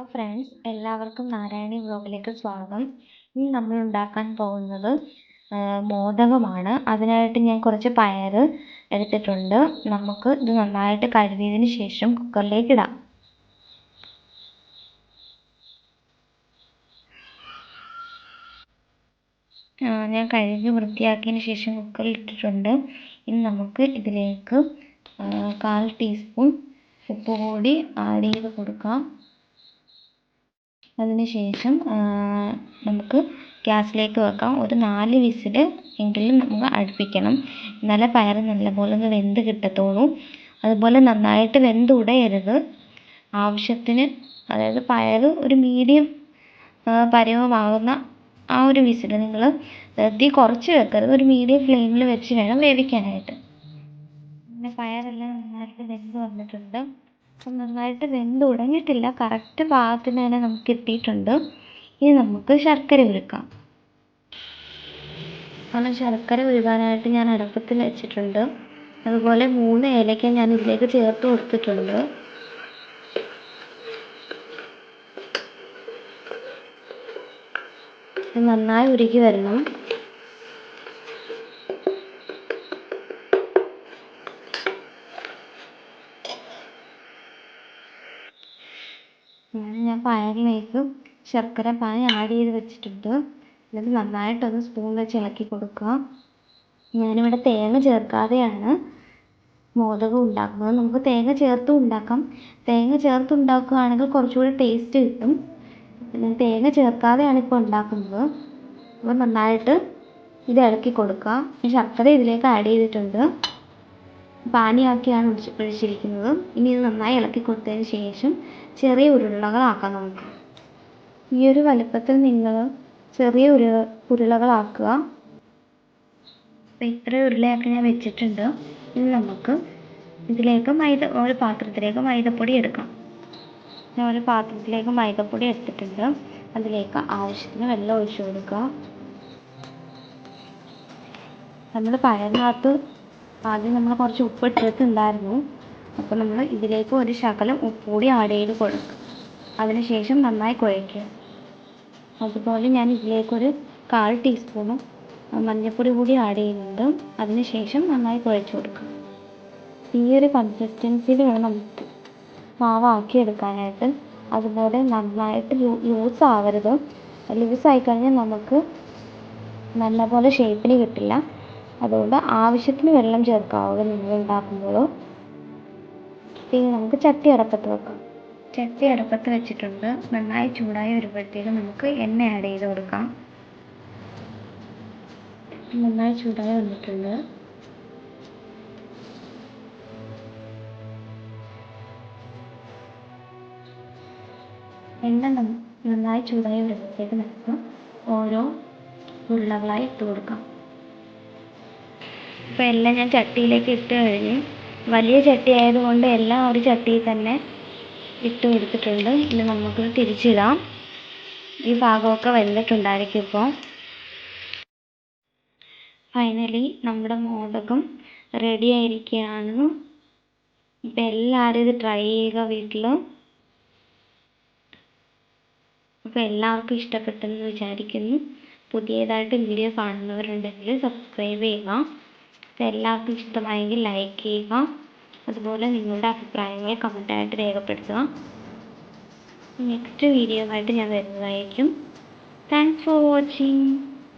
Hello friends എല്ലാവർക്കും നാരായണി ബ്ലോഗിലേക്ക് സ്വാഗതം. ഇന്ന് നമ്മൾ ഉണ്ടാക്കാൻ പോകുന്നത് മോദകമാണ്. അതിനായിട്ട് ഞാൻ കുറച്ച് പയർ എടുത്തിട്ടുണ്ട്. നമുക്ക് ഇത് നന്നായിട്ട് കഴുകിയതിന് ശേഷം കുക്കറിലേക്ക് ഇടാം. ഞാൻ കഴുകി വൃത്തിയാക്കിയതിന് ശേഷം കുക്കറിൽ ഇട്ടിട്ടുണ്ട്. ഇനി നമുക്ക് ഇതിലേക്ക് കാൽ ടീസ്പൂൺ ഉപ്പ് കൂടി ആഡ് ചെയ്ത് കൊടുക്കാം. അതിന് ശേഷം നമുക്ക് ഗ്യാസിലേക്ക് വെക്കാം. ഒരു നാല് വിസിൽ എങ്കിലും നമ്മൾ അടുപ്പിക്കണം. എന്നാലേ പയർ നല്ലപോലെ ഒന്ന് വെന്ത് കിട്ടത്തുള്ളൂ അതുപോലെ നന്നായിട്ട് വെന്ത് ഉടയരുത്. ആവശ്യത്തിന് അതായത് പയർ ഒരു മീഡിയം പരുവമാകുന്ന ആ ഒരു വിസിൽ നിങ്ങൾ തീ കുറച്ച് വെക്കരുത്. ഒരു മീഡിയം ഫ്ലെയിമിൽ വെച്ച് വേണം വേവിക്കാനായിട്ട്. പിന്നെ പയറെല്ലാം നന്നായിട്ട് വെന്ത് വന്നിട്ടുണ്ട്. അപ്പം നന്നായിട്ട് വെന്ത് ഉടഞ്ഞിട്ടില്ല. കറക്റ്റ് പാകത്തിന് തന്നെ നമുക്ക് കിട്ടിയിട്ടുണ്ട്. ഇനി നമുക്ക് ശർക്കര ഉരുക്കാം. കാരണം ശർക്കര ഉരുകാനായിട്ട് ഞാൻ അടുപ്പത്തിൽ വെച്ചിട്ടുണ്ട്. അതുപോലെ മൂന്ന് ഏലക്ക ഞാൻ ഇതിലേക്ക് ചേർത്ത് കൊടുത്തിട്ടുണ്ട്. നന്നായി ഉരുകി വരണം ഞാൻ പയറിലേക്ക് ശർക്കര പാനി ആഡ് ചെയ്ത് വെച്ചിട്ടുണ്ട്. എന്നിട്ട് നന്നായിട്ടൊന്ന് സ്പൂൺ വെച്ച് ഇളക്കി കൊടുക്കുക. ഞാനിവിടെ തേങ്ങ ചേർക്കാതെയാണ് മോദകം ഉണ്ടാക്കുന്നത്. നമുക്ക് തേങ്ങ ചേർത്തും ഉണ്ടാക്കാം. തേങ്ങ ചേർത്ത് ഉണ്ടാക്കുകയാണെങ്കിൽ കുറച്ചുകൂടി ടേസ്റ്റ് കിട്ടും. തേങ്ങ ചേർക്കാതെയാണ് ഇപ്പോൾ ഉണ്ടാക്കുന്നത്. അപ്പോൾ നന്നായിട്ട് ഇത് ഇളക്കി കൊടുക്കുക. ശർക്കര ഇതിലേക്ക് ആഡ് ചെയ്തിട്ടുണ്ട്. പാനിയാക്കിയാണ് ഒഴിച്ച് ഒഴിച്ചിരിക്കുന്നത്. ഇനി ഇത് നന്നായി ഇളക്കി കൊടുത്തതിന് ശേഷം ചെറിയ ഉരുളകളാക്കാം നമുക്ക്. ഈ ഒരു വലുപ്പത്തിൽ നിങ്ങൾ ചെറിയ ഉരു ഉരുളകളാക്കുക. അപ്പോൾ ഇത്രയും ഉരുളയൊക്കെ ഞാൻ വെച്ചിട്ടുണ്ട്. ഇനി നമുക്ക് ഇതിലേക്ക് മൈദ ഒരു പാത്രത്തിലേക്ക് മൈദപ്പൊടി എടുക്കാം. ഞാൻ ഒരു പാത്രത്തിലേക്ക് മൈദപ്പൊടി എടുത്തിട്ടുണ്ട്. അതിലേക്ക് ആവശ്യത്തിന് വെള്ളം ഒഴിച്ചു കൊടുക്കുക. നമ്മൾ പഴത്തിനകത്ത് ആദ്യം നമ്മൾ കുറച്ച് ഉപ്പ് ഇട്ടിട്ടുണ്ടായിരുന്നു അപ്പോൾ നമ്മൾ ഇതിലേക്ക് ഒരു ശകലം ഉപ്പ് കൂടി ആഡ് ചെയ്ത് കൊടുക്കുക അതിനുശേഷം നന്നായി കുഴയ്ക്കുക. അതുപോലെ ഞാൻ ഇതിലേക്കൊരു കാൽ ടീസ്പൂണും മഞ്ഞൾപ്പൊടി കൂടി ആഡ് ചെയ്യുന്നുണ്ട്. അതിനുശേഷം നന്നായി കുഴച്ച് കൊടുക്കുക. ഈ ഒരു കൺസിസ്റ്റൻസിയിൽ വേണം നമുക്ക് മാവാക്കി എടുക്കാനായിട്ട്. അതുപോലെ നന്നായിട്ട് ലൂസ് ആവരുത്. ലൂസ് ആയിക്കഴിഞ്ഞാൽ നമുക്ക് നല്ലപോലെ ഷേപ്പിന് കിട്ടില്ല. അതുകൊണ്ട് ആവശ്യത്തിന് വെള്ളം ചേർക്കാവുക നിങ്ങൾ ഉണ്ടാക്കുമ്പോൾ പിന്നെ നമുക്ക് ചട്ടി അടപ്പത്ത് വെക്കാം. ചട്ടി അടപ്പത്ത് വെച്ചിട്ടുണ്ട്. നന്നായി ചൂടായി വരുമ്പോഴത്തേക്കും നമുക്ക് എണ്ണ ആഡ് ചെയ്ത് കൊടുക്കാം. നന്നായി ചൂടായി വന്നിട്ടുണ്ട്. എണ്ണ നന്നായി ചൂടായി വരുമ്പോഴത്തേക്ക് നമുക്ക് ഓരോ ഉരുളകളായി ഇട്ട് കൊടുക്കാം. ഇപ്പോൾ എല്ലാം ഞാൻ ചട്ടിയിലേക്ക് ഇട്ട് കഴിഞ്ഞു വലിയ ചട്ടി ആയതുകൊണ്ട് എല്ലാം ഒരു ചട്ടിയിൽ തന്നെ ഇട്ട് കൊടുത്തിട്ടുണ്ട്. ഇനി നമുക്ക് തിരിച്ചിടാം. ഈ ഭാഗമൊക്കെ വെന്തിട്ടുണ്ടായിരിക്കും ഇപ്പോൾ ഫൈനലി നമ്മുടെ മോദകം റെഡി ആയിരിക്കുകയാണ്. ഇപ്പം എല്ലാവരും ഇത് ട്രൈ ചെയ്യുക വീട്ടിൽ. അപ്പോൾ എല്ലാവർക്കും ഇഷ്ടപ്പെട്ടെന്ന് വിചാരിക്കുന്നു. പുതിയതായിട്ട് വീഡിയോ കാണുന്നവരുണ്ടെങ്കിൽ സബ്സ്ക്രൈബ് ചെയ്യുക. അപ്പോൾ എല്ലാവർക്കും ഇഷ്ടമായെങ്കിൽ ലൈക്ക് ചെയ്യുക. അതുപോലെ നിങ്ങളുടെ അഭിപ്രായങ്ങൾ കമന്റായിട്ട് രേഖപ്പെടുത്തുക. നെക്സ്റ്റ് വീഡിയോ ആയിട്ട് ഞാൻ വരുന്നതായിരിക്കും. Thanks for watching